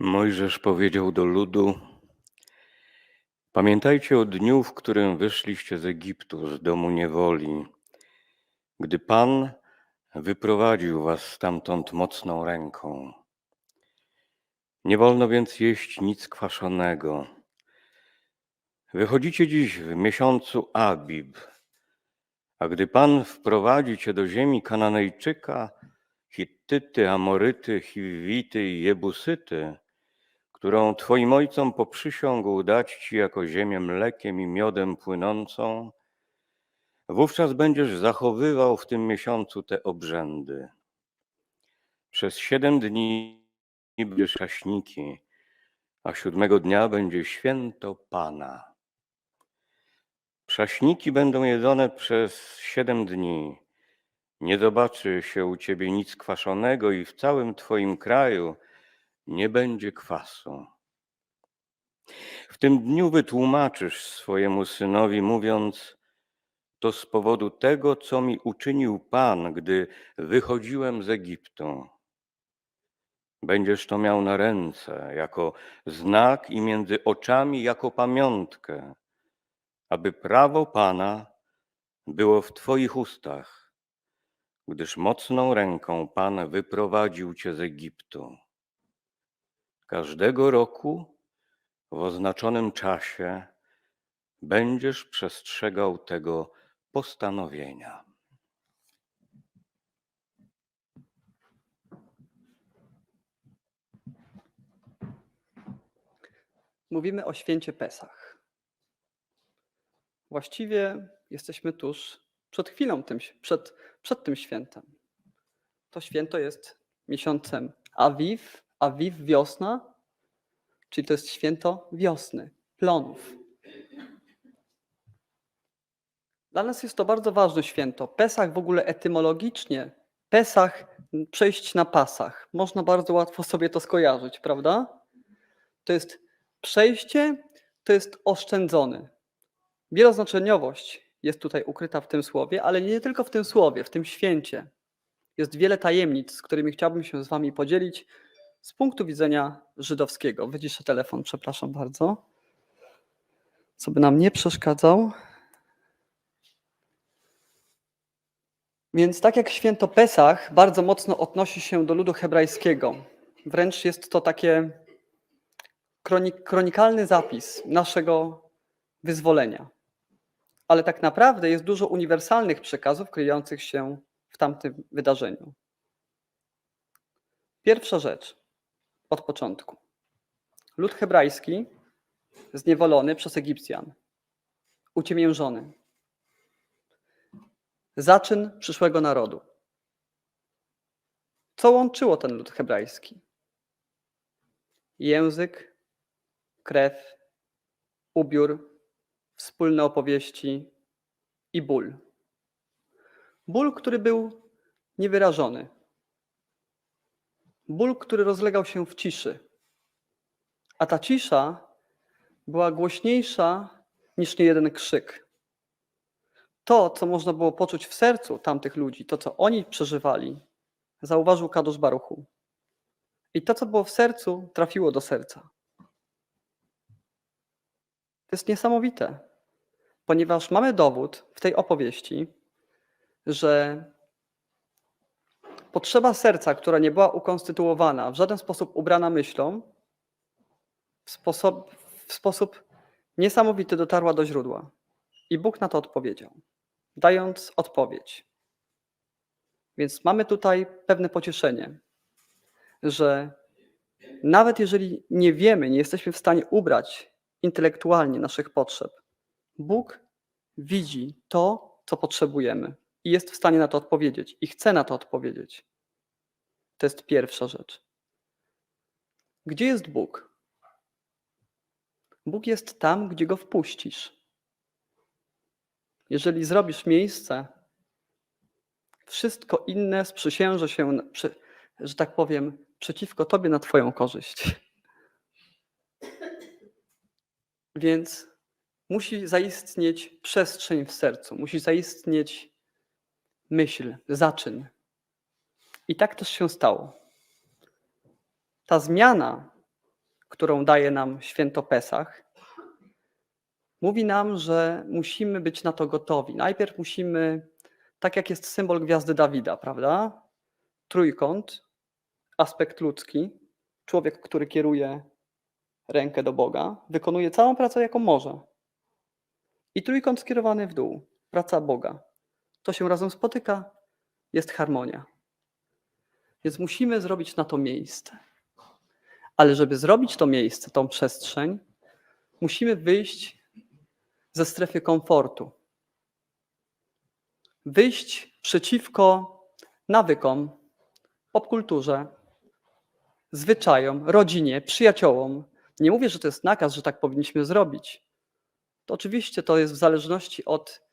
Mojżesz powiedział do ludu: Pamiętajcie o dniu, w którym wyszliście z Egiptu, z domu niewoli, gdy Pan wyprowadził was stamtąd mocną ręką. Nie wolno więc jeść nic kwaszonego. Wychodzicie dziś w miesiącu Abib, a gdy Pan wprowadzi cię do ziemi Kananejczyka, Hittyty, Amoryty, Chiwity i Jebusyty, którą Twoim ojcom poprzysiągł dać Ci jako ziemię mlekiem i miodem płynącą, wówczas będziesz zachowywał w tym miesiącu te obrzędy. Przez siedem dni będziesz czaśniki, a siódmego dnia będzie święto Pana. Przaśniki będą jedzone przez siedem dni. Nie zobaczy się u ciebie nic kwaszonego i w całym twoim kraju nie będzie kwasu. W tym dniu wytłumaczysz swojemu synowi, mówiąc: To z powodu tego, co mi uczynił Pan, gdy wychodziłem z Egiptu. Będziesz to miał na ręce, jako znak i między oczami, jako pamiątkę, aby prawo Pana było w Twoich ustach, gdyż mocną ręką Pan wyprowadził Cię z Egiptu. Każdego roku w oznaczonym czasie będziesz przestrzegał tego postanowienia. Mówimy o święcie Pesach. Właściwie jesteśmy tuż przed chwilą, tym, przed, przed tym świętem. To święto jest miesiącem Awiw, Awiw wiosna, czyli to jest święto wiosny, plonów. Dla nas jest to bardzo ważne święto. Pesach w ogóle etymologicznie, Pesach przejść na pasach. Można bardzo łatwo sobie to skojarzyć, prawda? To jest przejście, to jest oszczędzony. Wieloznaczeniowość jest tutaj ukryta w tym słowie, ale nie tylko w tym słowie, w tym święcie. Jest wiele tajemnic, z którymi chciałbym się z Wami podzielić z punktu widzenia żydowskiego. Wyciszę telefon, przepraszam bardzo. Co by nam nie przeszkadzał. Więc tak jak święto Pesach bardzo mocno odnosi się do ludu hebrajskiego. Wręcz jest to takie kronik, kronikalny zapis naszego wyzwolenia. Ale tak naprawdę jest dużo uniwersalnych przekazów kryjących się w tamtym wydarzeniu. Pierwsza rzecz od początku. Lud hebrajski zniewolony przez Egipcjan, uciemiężony. Zaczyn przyszłego narodu. Co łączyło ten lud hebrajski? Język, krew, ubiór, wspólne opowieści i ból. Ból, który był niewyrażony. Ból, który rozlegał się w ciszy. A ta cisza była głośniejsza niż niejeden krzyk. To, co można było poczuć w sercu tamtych ludzi, to, co oni przeżywali, zauważył Kadosz Baruchu. I to, co było w sercu, trafiło do serca. To jest niesamowite, ponieważ mamy dowód w tej opowieści, że potrzeba serca, która nie była ukonstytuowana, w żaden sposób ubrana myślą, w sposób, w sposób niesamowity dotarła do źródła. I Bóg na to odpowiedział, dając odpowiedź. Więc mamy tutaj pewne pocieszenie, że nawet jeżeli nie wiemy, nie jesteśmy w stanie ubrać intelektualnie naszych potrzeb, Bóg widzi to, co potrzebujemy i jest w stanie na to odpowiedzieć i chce na to odpowiedzieć. To jest pierwsza rzecz. Gdzie jest Bóg? Bóg jest tam, gdzie go wpuścisz. Jeżeli zrobisz miejsce, wszystko inne sprzysięży się, że tak powiem, przeciwko tobie na Twoją korzyść. Więc musi zaistnieć przestrzeń w sercu, musi zaistnieć myśl, zaczyn. I tak też się stało. Ta zmiana którą daje nam święto Pesach, mówi nam, że musimy być na to gotowi. Najpierw musimy, tak jak jest symbol gwiazdy Dawida, prawda? Trójkąt, aspekt ludzki, człowiek, który kieruje rękę do Boga, wykonuje całą pracę, jaką może. I trójkąt skierowany w dół, praca Boga. To się razem spotyka, jest harmonia. Więc musimy zrobić na to miejsce. Ale żeby zrobić to miejsce, tą przestrzeń, musimy wyjść ze strefy komfortu. Wyjść przeciwko nawykom, popkulturze, zwyczajom, rodzinie, przyjaciołom. Nie mówię, że to jest nakaz, że tak powinniśmy zrobić. To oczywiście to jest w zależności od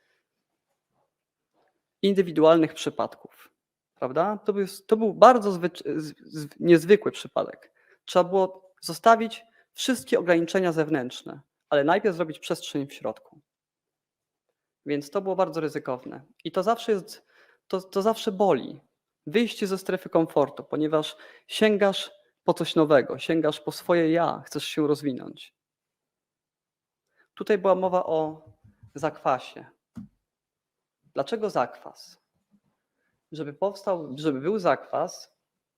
indywidualnych przypadków. Prawda? To, był, to był bardzo niezwykły przypadek. Trzeba było zostawić wszystkie ograniczenia zewnętrzne, ale najpierw zrobić przestrzeń w środku. Więc to było bardzo ryzykowne. I to zawsze jest, to, to zawsze boli. Wyjście ze strefy komfortu, ponieważ sięgasz po coś nowego, sięgasz po swoje ja, chcesz się rozwinąć. Tutaj była mowa o zakwasie. Dlaczego zakwas? Żeby powstał, żeby był zakwas,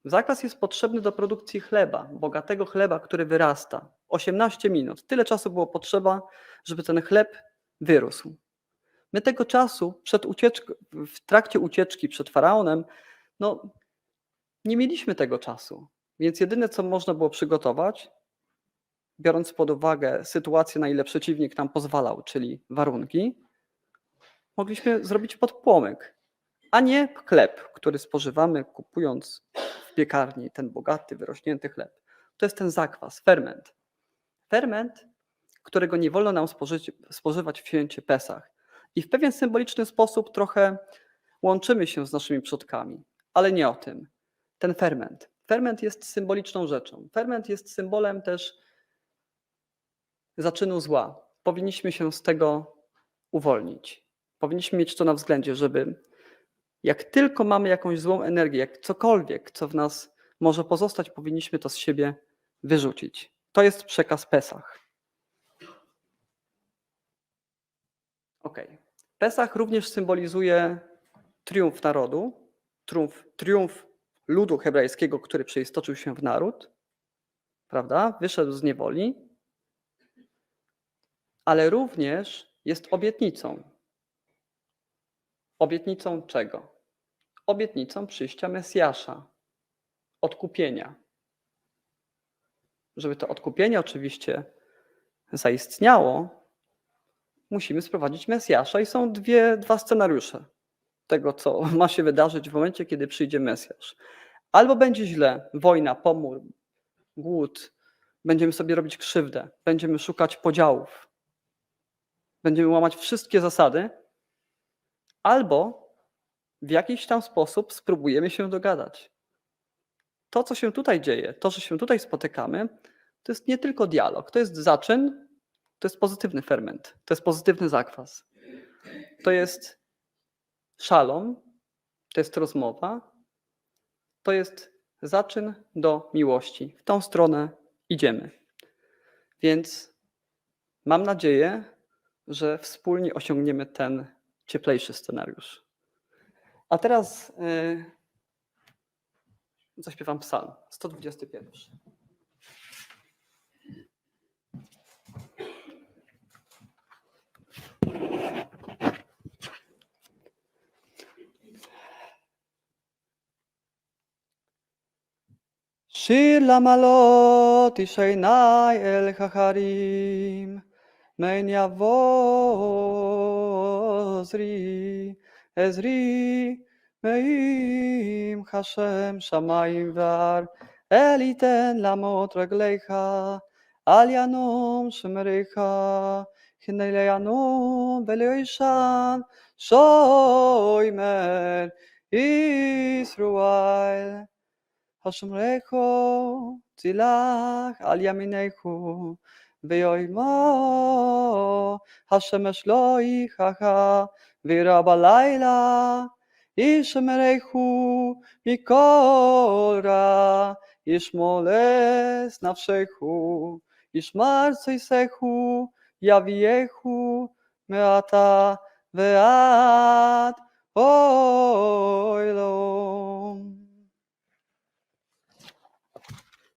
zakwas jest potrzebny do produkcji chleba, bogatego chleba, który wyrasta. 18 minut. Tyle czasu było potrzeba, żeby ten chleb wyrósł. My tego czasu przed ucieczką, w trakcie ucieczki przed faraonem, no nie mieliśmy tego czasu. Więc jedyne, co można było przygotować, biorąc pod uwagę sytuację, na ile przeciwnik nam pozwalał, czyli warunki, mogliśmy zrobić podpłomyk, a nie chleb, który spożywamy kupując w piekarni ten bogaty, wyrośnięty chleb. To jest ten zakwas, ferment. Ferment, którego nie wolno nam spożyć, spożywać w święcie Pesach. I w pewien symboliczny sposób trochę łączymy się z naszymi przodkami, ale nie o tym. Ten ferment. Ferment jest symboliczną rzeczą. Ferment jest symbolem też zaczynu zła. Powinniśmy się z tego uwolnić. Powinniśmy mieć to na względzie, żeby jak tylko mamy jakąś złą energię, jak cokolwiek, co w nas może pozostać, powinniśmy to z siebie wyrzucić. To jest przekaz Pesach. Ok. Pesach również symbolizuje triumf narodu, triumf, triumf ludu hebrajskiego, który przeistoczył się w naród, prawda? Wyszedł z niewoli, ale również jest obietnicą. Obietnicą czego? Obietnicą przyjścia Mesjasza, odkupienia. Żeby to odkupienie oczywiście zaistniało, musimy sprowadzić Mesjasza i są dwie, dwa scenariusze tego, co ma się wydarzyć w momencie, kiedy przyjdzie Mesjasz. Albo będzie źle, wojna, pomór, głód, będziemy sobie robić krzywdę, będziemy szukać podziałów, będziemy łamać wszystkie zasady, albo w jakiś tam sposób spróbujemy się dogadać. To, co się tutaj dzieje, to, że się tutaj spotykamy, to jest nie tylko dialog, to jest zaczyn, to jest pozytywny ferment, to jest pozytywny zakwas. To jest szalom, to jest rozmowa, to jest zaczyn do miłości. W tą stronę idziemy. Więc mam nadzieję, że wspólnie osiągniemy ten cieplejszy scenariusz. A teraz yy, zaśpiewam psalm 121. Shir lamalot ishaynai el hacharim, mein yavot. עזרי, עזרי מעם השם שמיים ואר, אל יתן למות רגליך, אל ינום שמריך, הנה לינום ולא ישן, שוימר ישראל. השומריכו צילך על ימיניכו, ויאמר השמש לא יכך, וירא בלילה, ישמריכו מכל רע, ישמולס נפשךו, ישמר צייסךו, יביאהו מעתה ועד אוי אלוהים.